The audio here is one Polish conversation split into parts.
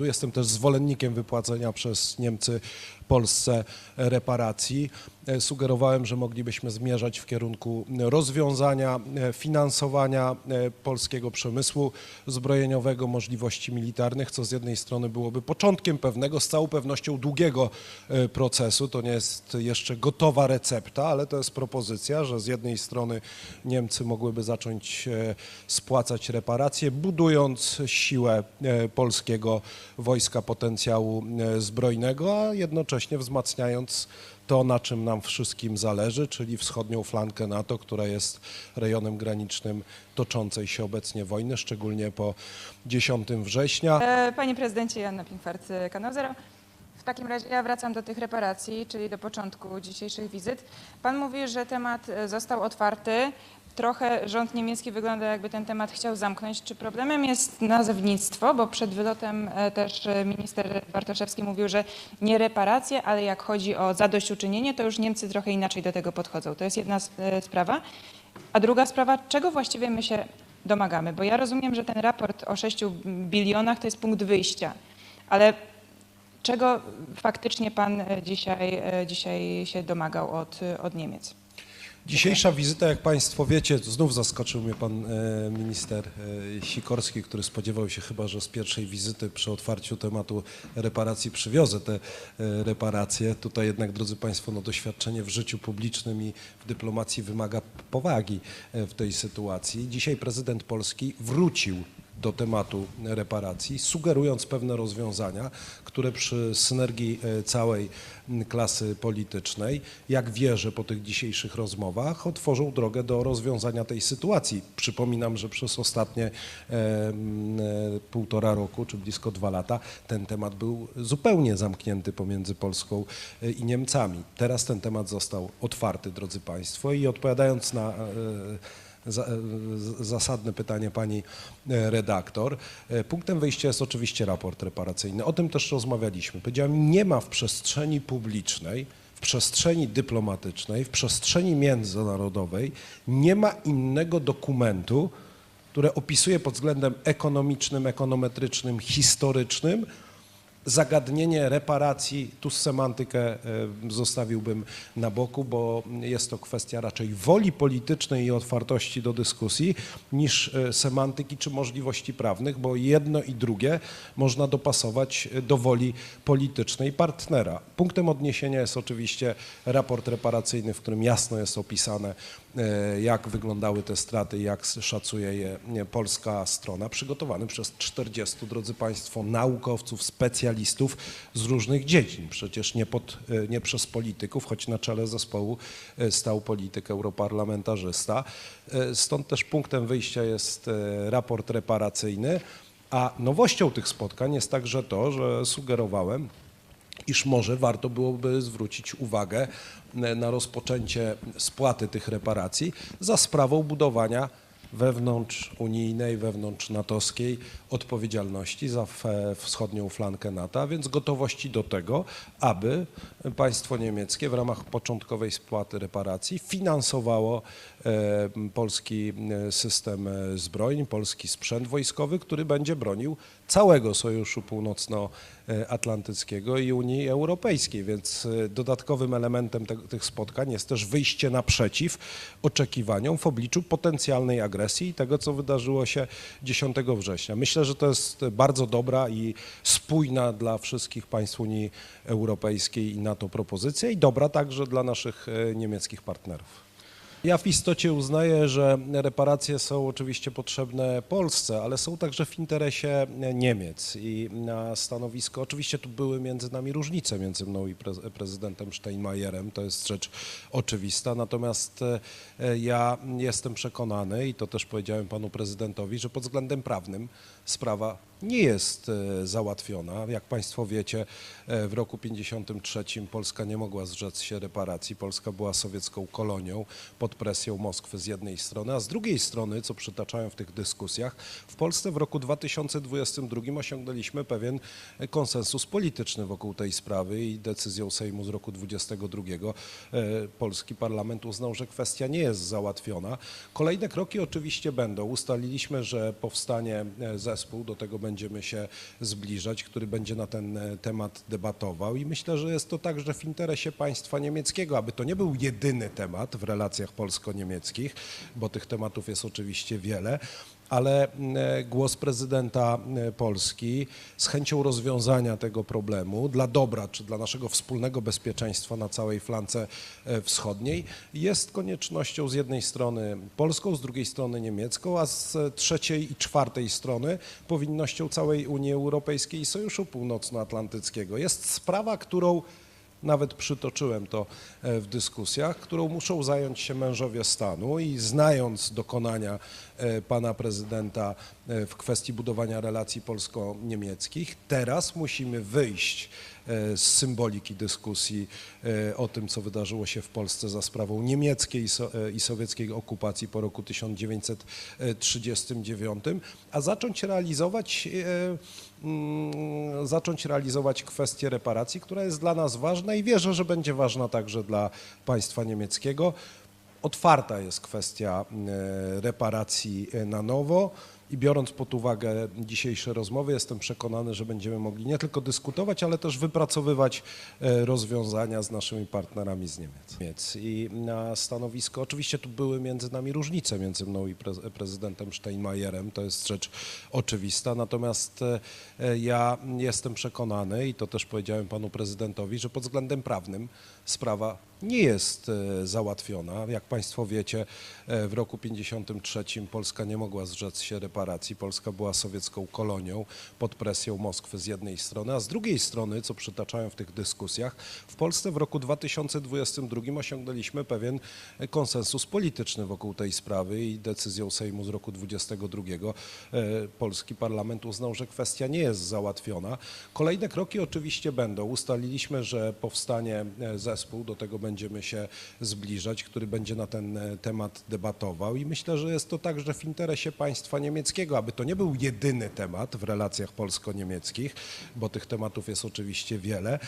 Jestem też zwolennikiem wypłacenia przez Niemcy Polsce reparacji. E, Sugerowałem, że moglibyśmy zmierzać w kierunku rozwiązania e, finansowania e, polskiego przemysłu zbrojeniowego, możliwości militarnych, co z jednej strony byłoby początkiem pewnego, z całą pewnością długiego procesu. To nie jest jeszcze gotowa recepta, ale to jest propozycja, że z jednej strony Niemcy mogłyby zacząć spłacać reparacje, budując siłę polskiego wojska potencjału zbrojnego, a jednocześnie wzmacniając to, na czym nam wszystkim zależy, czyli wschodnią flankę NATO, która jest rejonem granicznym toczącej się obecnie wojny, szczególnie po 10 września. E, Panie prezydencie, Joanna Pinkwart, kanał Zero. W takim razie ja wracam do tych reparacji, czyli do początku dzisiejszych wizyt. Pan mówi, że temat e, został otwarty. Trochę rząd niemiecki wygląda jakby ten temat chciał zamknąć. Czy problemem jest nazewnictwo? Bo przed wylotem e, też e, minister Bartoszewski mówił, że nie reparacje, ale jak chodzi o zadośćuczynienie, to już Niemcy trochę inaczej do tego podchodzą. To jest jedna e, sprawa. A druga sprawa, czego właściwie my się domagamy? Bo ja rozumiem, że ten raport o 6 bilionach to jest punkt wyjścia, ale czego faktycznie pan dzisiaj, dzisiaj się domagał od, od Niemiec? Dzisiejsza wizyta, jak Państwo wiecie, znów zaskoczył mnie pan e, minister e, Sikorski, który spodziewał się chyba, że z pierwszej wizyty przy otwarciu tematu reparacji przywiozę te e, reparacje. Tutaj jednak, drodzy Państwo, no, doświadczenie w życiu publicznym i w dyplomacji wymaga powagi w tej sytuacji. Dzisiaj prezydent Polski wrócił do tematu reparacji, sugerując pewne rozwiązania, które przy synergii e, całej klasy politycznej, jak wierzę po tych dzisiejszych rozmowach, otworzą drogę do rozwiązania tej sytuacji. Przypominam, że przez ostatnie e, e, półtora roku, czy blisko dwa lata, ten temat był zupełnie zamknięty pomiędzy Polską i Niemcami. Teraz ten temat został otwarty, drodzy Państwo, i odpowiadając na zasadne pytanie pani e, redaktor. E, Punktem wyjścia jest oczywiście raport reparacyjny. O tym też rozmawialiśmy. Powiedziałem, nie ma w przestrzeni publicznej, w przestrzeni dyplomatycznej, w przestrzeni międzynarodowej, nie ma innego dokumentu, które opisuje pod względem ekonomicznym, ekonometrycznym, historycznym zagadnienie reparacji, tu semantykę e, zostawiłbym na boku, bo jest to kwestia raczej woli politycznej i otwartości do dyskusji niż e, semantyki czy możliwości prawnych, bo jedno i drugie można dopasować e, do woli politycznej partnera. Punktem odniesienia jest oczywiście raport reparacyjny, w którym jasno jest opisane, jak wyglądały te straty, jak szacuje je polska strona, przygotowany przez 40, drodzy Państwo, naukowców, specjalistów z różnych dziedzin. Przecież nie, pod, e, nie przez polityków, choć na czele zespołu e, stał polityk, europarlamentarzysta. E, Stąd też punktem wyjścia jest e, raport reparacyjny, a nowością tych spotkań jest także to, że sugerowałem, iż może warto byłoby zwrócić uwagę e, na rozpoczęcie spłaty tych reparacji za sprawą budowania wewnątrz unijnej, wewnątrz natowskiej odpowiedzialności za wschodnią flankę NATO, a więc gotowości do tego, aby państwo niemieckie w ramach początkowej spłaty reparacji finansowało polski e, system e, zbrojeń, polski sprzęt wojskowy, który będzie bronił całego Sojuszu Północnoatlantyckiego i Unii Europejskiej, więc e, dodatkowym elementem te, tych spotkań jest też wyjście naprzeciw oczekiwaniom w obliczu potencjalnej agresji i tego, co wydarzyło się 10 września. Myślę, że to jest bardzo dobra i spójna dla wszystkich państw Unii Europejskiej i NATO propozycja i dobra także dla naszych e, niemieckich partnerów. Ja w istocie uznaję, że reparacje są oczywiście potrzebne Polsce, ale są także w interesie Niemiec i na stanowisko, oczywiście tu były między nami różnice między mną i prez- prezydentem Steinmeierem, to jest rzecz oczywista, natomiast e, ja jestem przekonany i to też powiedziałem panu prezydentowi, że pod względem prawnym sprawa nie jest e, załatwiona. Jak Państwo wiecie, e, w roku 1953 Polska nie mogła zrzec się reparacji. Polska była sowiecką kolonią pod presją Moskwy z jednej strony, a z drugiej strony, co przytaczają w tych dyskusjach, w Polsce w roku 2022 osiągnęliśmy pewien konsensus polityczny wokół tej sprawy i decyzją Sejmu z roku 2022 e, polski parlament uznał, że kwestia nie jest załatwiona. Kolejne kroki oczywiście będą. Ustaliliśmy, że powstanie e, zespół, do tego będziemy się zbliżać, który będzie na ten e, temat debatował. I myślę, że jest to także w interesie państwa niemieckiego, aby to nie był jedyny temat w relacjach polsko-niemieckich, bo tych tematów jest oczywiście wiele, ale e, głos prezydenta e, Polski z chęcią rozwiązania tego problemu dla dobra czy dla naszego wspólnego bezpieczeństwa na całej flance e, wschodniej jest koniecznością z jednej strony polską, z drugiej strony niemiecką, a z trzeciej i czwartej strony powinnością całej Unii Europejskiej i Sojuszu Północnoatlantyckiego. Jest sprawa, którą nawet przytoczyłem to w dyskusjach, którą muszą zająć się mężowie stanu i znając dokonania pana prezydenta e, w kwestii budowania relacji polsko-niemieckich, teraz musimy wyjść e, z symboliki dyskusji e, o tym, co wydarzyło się w Polsce za sprawą niemieckiej i so- e, i sowieckiej okupacji po roku 1939, a zacząć realizować e, mm, zacząć realizować kwestię reparacji, która jest dla nas ważna i wierzę, że będzie ważna także dla państwa niemieckiego. Otwarta jest kwestia e, reparacji e, na nowo. I biorąc pod uwagę dzisiejsze rozmowy, jestem przekonany, że będziemy mogli nie tylko dyskutować, ale też wypracowywać e, rozwiązania z naszymi partnerami z Niemiec. I na stanowisko, oczywiście tu były między nami różnice między mną i prez- prezydentem Steinmeierem, to jest rzecz oczywista, natomiast ja jestem przekonany i to też powiedziałem panu prezydentowi, że pod względem prawnym sprawa nie jest e, załatwiona. Jak Państwo wiecie, e, w roku 1953 Polska nie mogła zrzec się reparacji. Polska była sowiecką kolonią pod presją Moskwy z jednej strony, a z drugiej strony, co przytaczałem w tych dyskusjach, w Polsce w roku 2022 osiągnęliśmy pewien e, konsensus polityczny wokół tej sprawy i decyzją Sejmu z roku 2022 e, polski parlament uznał, że kwestia nie jest załatwiona. Kolejne kroki oczywiście będą. Ustaliliśmy, że powstanie zespół, do tego będziemy się zbliżać, który będzie na ten e, temat debatował. I myślę, że jest to także w interesie państwa niemieckiego, aby to nie był jedyny temat w relacjach polsko-niemieckich, bo tych tematów jest oczywiście wiele,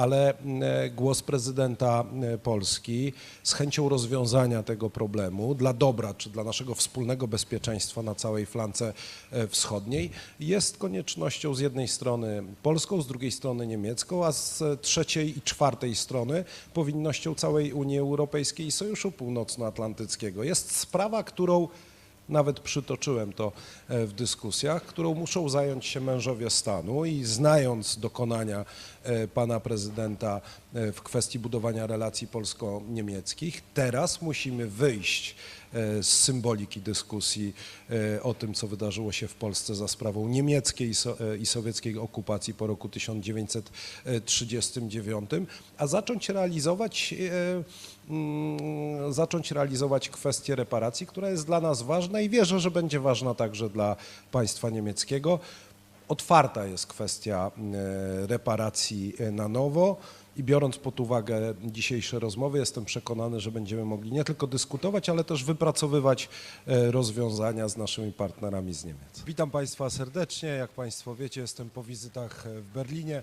ale e, głos prezydenta e, Polski z chęcią rozwiązania tego problemu dla dobra czy dla naszego wspólnego bezpieczeństwa na całej flance e, wschodniej jest koniecznością z jednej strony polską, z drugiej strony niemiecką, a z trzeciej i czwartej strony powinnością całej Unii Europejskiej i Sojuszu Północnoatlantyckiego. Jest sprawa, którą nawet przytoczyłem to w dyskusjach, którą muszą zająć się mężowie stanu i znając dokonania pana prezydenta e, w kwestii budowania relacji polsko-niemieckich, teraz musimy wyjść e, z symboliki dyskusji e, o tym, co wydarzyło się w Polsce za sprawą niemieckiej i so- e, i sowieckiej okupacji po roku 1939, a zacząć realizować e, mm, zacząć realizować kwestię reparacji, która jest dla nas ważna i wierzę, że będzie ważna także dla państwa niemieckiego. Otwarta jest kwestia e, reparacji e, na nowo i biorąc pod uwagę dzisiejsze rozmowy, jestem przekonany, że będziemy mogli nie tylko dyskutować, ale też wypracowywać e, rozwiązania z naszymi partnerami z Niemiec. Witam Państwa serdecznie. Jak Państwo wiecie, jestem po wizytach w Berlinie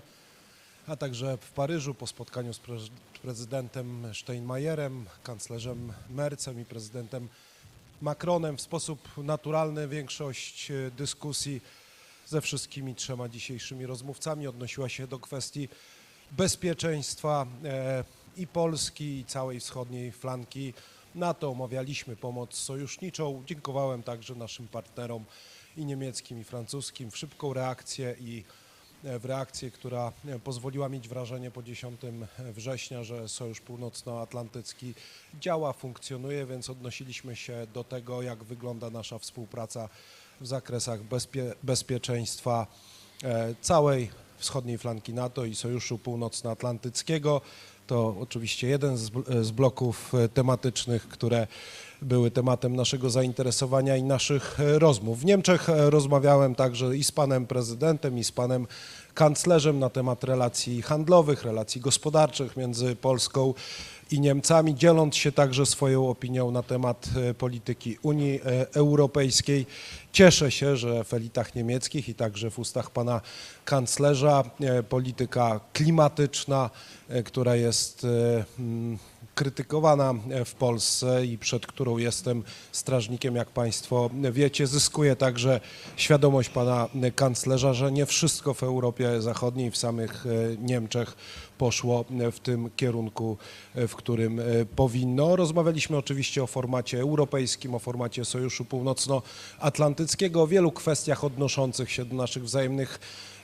a także w Paryżu po spotkaniu z pre- prezydentem Steinmeierem, kanclerzem Mercem i prezydentem Macronem. W sposób naturalny większość dyskusji ze wszystkimi trzema dzisiejszymi rozmówcami odnosiła się do kwestii bezpieczeństwa e, i Polski, i całej wschodniej flanki NATO. Omawialiśmy pomoc sojuszniczą. Dziękowałem także naszym partnerom i niemieckim, i francuskim w szybką reakcję i e, w reakcję, która e, pozwoliła mieć wrażenie po 10 września, że Sojusz Północnoatlantycki działa, funkcjonuje, więc odnosiliśmy się do tego, jak wygląda nasza współpraca w zakresach bezpie, bezpieczeństwa e, całej wschodniej flanki NATO i Sojuszu Północnoatlantyckiego. To oczywiście jeden z, bl- z bloków e, tematycznych, które były tematem naszego zainteresowania i naszych e, rozmów. W Niemczech rozmawiałem także i z panem prezydentem, i z panem kanclerzem na temat relacji handlowych, relacji gospodarczych między Polską i Niemcami, dzieląc się także swoją opinią na temat e, polityki Unii e, Europejskiej. Cieszę się, że w elitach niemieckich i także w ustach pana kanclerza e, polityka klimatyczna, która jest mm, krytykowana w Polsce i przed którą jestem strażnikiem, jak Państwo wiecie, zyskuje także świadomość pana kanclerza, że nie wszystko w Europie Zachodniej, w samych Niemczech poszło w tym kierunku, e, w którym e, powinno. Rozmawialiśmy oczywiście o formacie europejskim, o formacie Sojuszu Północnoatlantyckiego, o wielu kwestiach odnoszących się do naszych wzajemnych e,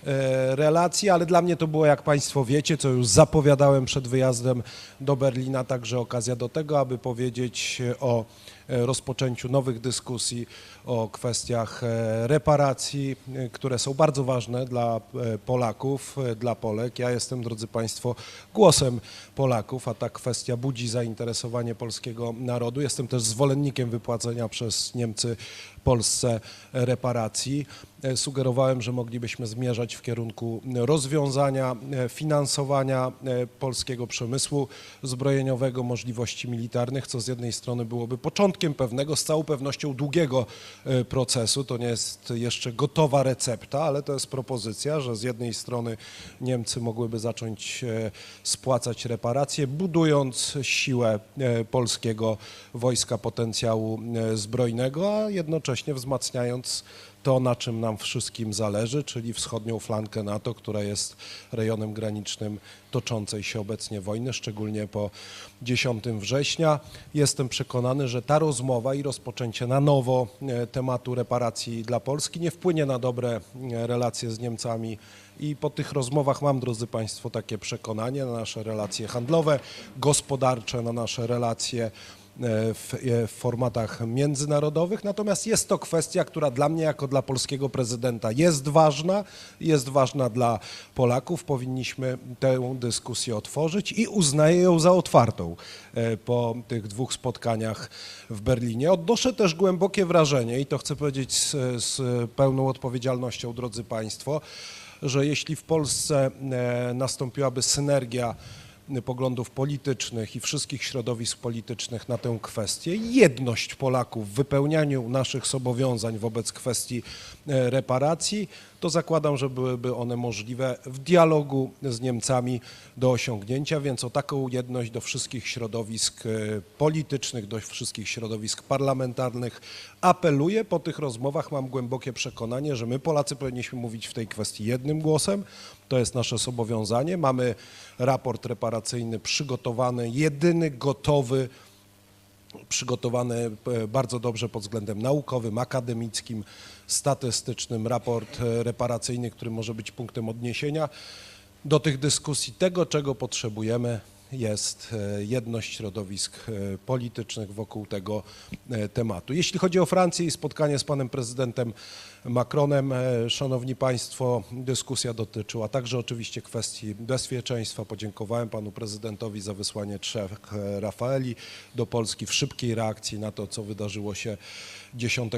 relacji, ale dla mnie to było, jak Państwo wiecie, co już zapowiadałem przed wyjazdem do Berlina, także okazja do tego, aby powiedzieć o e, rozpoczęciu nowych dyskusji o kwestiach e, reparacji, e, które są bardzo ważne dla e, Polaków, e, dla Polek. Ja jestem, drodzy Państwo, głosem Polaków, a ta kwestia budzi zainteresowanie polskiego narodu. Jestem też zwolennikiem wypłacenia przez Niemcy Polsce reparacji. E, Sugerowałem, że moglibyśmy zmierzać w kierunku rozwiązania e, finansowania e, polskiego przemysłu zbrojeniowego, możliwości militarnych, co z jednej strony byłoby początkiem pewnego, z całą pewnością długiego e, procesu. To nie jest jeszcze gotowa recepta, ale to jest propozycja, że z jednej strony Niemcy mogłyby zacząć spłacać reparacje, budując siłę polskiego wojska potencjału zbrojnego, a jednocześnie wzmacniając to, na czym nam wszystkim zależy, czyli wschodnią flankę NATO, która jest rejonem granicznym toczącej się obecnie wojny, szczególnie po 10 września. Jestem przekonany, że ta rozmowa i rozpoczęcie na nowo e, tematu reparacji dla Polski nie wpłynie na dobre e, relacje z Niemcami i po tych rozmowach mam, drodzy Państwo, takie przekonanie na nasze relacje handlowe, gospodarcze, na nasze relacje w, e, w formatach międzynarodowych. Natomiast jest to kwestia, która dla mnie, jako dla polskiego prezydenta, jest ważna, jest ważna dla Polaków. Powinniśmy tę dyskusję otworzyć i uznaję ją za otwartą e, po tych dwóch spotkaniach w Berlinie. Odnoszę też głębokie wrażenie, i to chcę powiedzieć z, z pełną odpowiedzialnością, drodzy Państwo, że jeśli w Polsce e, nastąpiłaby synergia poglądów politycznych i wszystkich środowisk politycznych na tę kwestię, jedność Polaków w wypełnianiu naszych zobowiązań wobec kwestii e, reparacji, to zakładam, że byłyby one możliwe w dialogu z Niemcami do osiągnięcia, więc o taką jedność do wszystkich środowisk e, politycznych, do wszystkich środowisk parlamentarnych apeluję. Po tych rozmowach mam głębokie przekonanie, że my Polacy powinniśmy mówić w tej kwestii jednym głosem. To jest nasze zobowiązanie. Mamy raport reparacyjny przygotowany, jedyny gotowy przygotowany e, bardzo dobrze pod względem naukowym, akademickim, statystycznym, raport e, reparacyjny, który może być punktem odniesienia do tych dyskusji. Tego, czego potrzebujemy, jest e, jedność środowisk e, politycznych wokół tego tematu. Jeśli chodzi o Francję i spotkanie z panem prezydentem Macronem, e, szanowni państwo, dyskusja dotyczyła także oczywiście kwestii bezpieczeństwa. Podziękowałem panu prezydentowi za wysłanie trzech e, Rafaeli do Polski w szybkiej reakcji na to, co wydarzyło się 10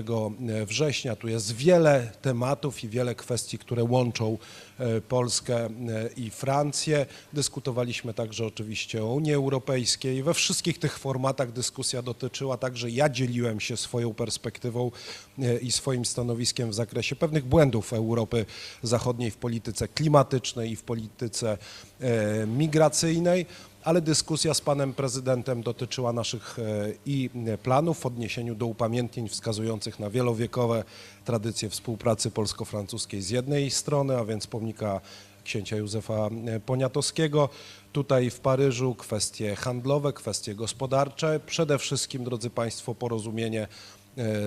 września. Tu jest wiele tematów i wiele kwestii, które łączą e, Polskę e, i Francję. Dyskutowaliśmy także oczywiście o Unii Europejskiej. We wszystkich tych formatach dyskusja dotyczyła także, ja dzieliłem się swoją perspektywą e, i swoim stanowiskiem w zakresie pewnych błędów Europy Zachodniej w polityce klimatycznej i w polityce e, migracyjnej ale dyskusja z panem prezydentem dotyczyła naszych e, i planów w odniesieniu do upamiętnień wskazujących na wielowiekowe tradycje współpracy polsko-francuskiej z jednej strony, a więc pomnika księcia Józefa e, Poniatowskiego. Tutaj w Paryżu kwestie handlowe, kwestie gospodarcze. Przede wszystkim, drodzy Państwo, porozumienie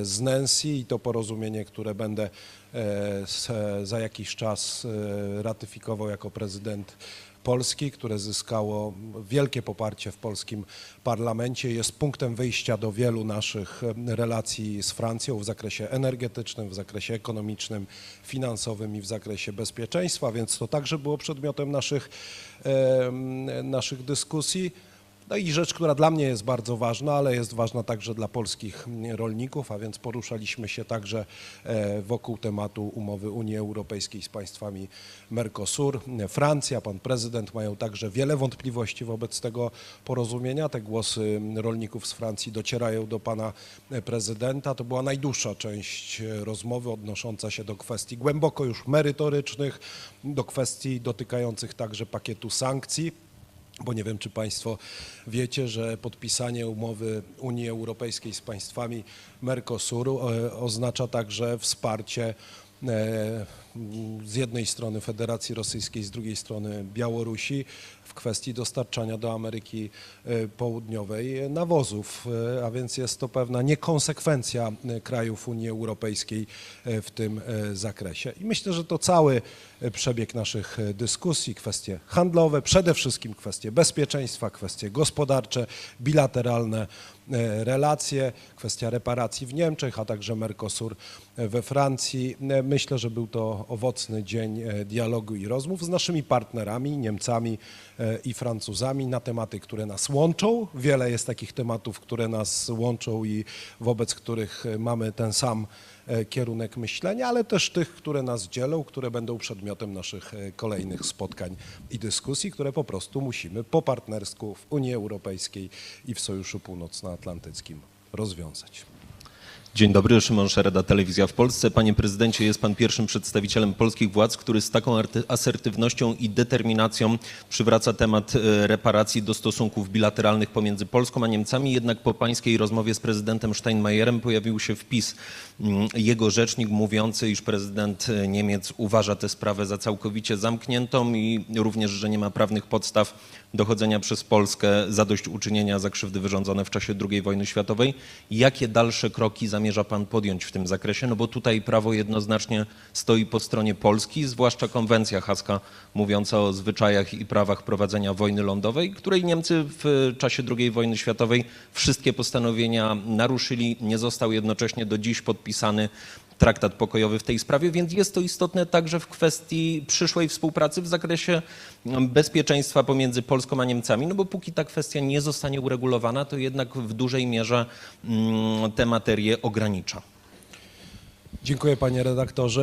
z Nancy i to porozumienie, które będę e, s- za jakiś czas e, ratyfikował jako prezydent Polski, które zyskało wielkie poparcie w polskim parlamencie, jest punktem wyjścia do wielu naszych e, relacji z Francją w zakresie energetycznym, w zakresie ekonomicznym, finansowym i w zakresie bezpieczeństwa, więc to także było przedmiotem naszych, e, naszych dyskusji. No i rzecz, która dla mnie jest bardzo ważna, ale jest ważna także dla polskich rolników, a więc poruszaliśmy się także e, wokół tematu umowy Unii Europejskiej z państwami Mercosur. Francja, pan prezydent mają także wiele wątpliwości wobec tego porozumienia. Te głosy rolników z Francji docierają do pana prezydenta. To była najdłuższa część rozmowy odnosząca się do kwestii głęboko już merytorycznych, do kwestii dotykających także pakietu sankcji. Bo nie wiem, czy Państwo wiecie, że podpisanie umowy Unii Europejskiej z państwami Mercosuru e, oznacza także wsparcie e, z jednej strony Federacji Rosyjskiej, z drugiej strony Białorusi w kwestii dostarczania do Ameryki e, Południowej nawozów, e, a więc jest to pewna niekonsekwencja e, krajów Unii Europejskiej w tym zakresie. I myślę, że to cały przebieg naszych dyskusji, kwestie handlowe, przede wszystkim kwestie bezpieczeństwa, kwestie gospodarcze, bilateralne relacje, kwestia reparacji w Niemczech, a także Mercosur we Francji. Myślę, że był to owocny dzień e, dialogu i rozmów z naszymi partnerami, Niemcami e, i Francuzami na tematy, które nas łączą. Wiele jest takich tematów, które nas łączą i wobec których e, mamy ten sam kierunek myślenia, ale też tych, które nas dzielą, które będą przedmiotem naszych kolejnych spotkań i dyskusji, które po prostu musimy po partnersku w Unii Europejskiej i w Sojuszu Północnoatlantyckim rozwiązać. Dzień dobry, Szymon Szereda, Telewizja w Polsce. Panie prezydencie, jest pan pierwszym przedstawicielem polskich władz, który z taką asertywnością i determinacją przywraca temat e, reparacji do stosunków bilateralnych pomiędzy Polską a Niemcami. Jednak po pańskiej rozmowie z prezydentem Steinmeierem pojawił się wpis mm, jego rzecznik mówiący, iż prezydent e, Niemiec uważa tę sprawę za całkowicie zamkniętą i również, że nie ma prawnych podstaw dochodzenia przez Polskę zadośćuczynienia za krzywdy wyrządzone w czasie II wojny światowej. Jakie dalsze kroki zamierza pan podjąć w tym zakresie? No bo tutaj prawo jednoznacznie stoi po stronie Polski, zwłaszcza konwencja haska mówiąca o zwyczajach i prawach prowadzenia wojny lądowej, której Niemcy w czasie II wojny światowej wszystkie postanowienia naruszyli. Nie został jednocześnie do dziś podpisany traktat pokojowy w tej sprawie, więc jest to istotne także w kwestii przyszłej współpracy w zakresie mm, bezpieczeństwa pomiędzy Polską a Niemcami, no bo póki ta kwestia nie zostanie uregulowana, to jednak w dużej mierze mm, tę materię ogranicza. Dziękuję panie redaktorze.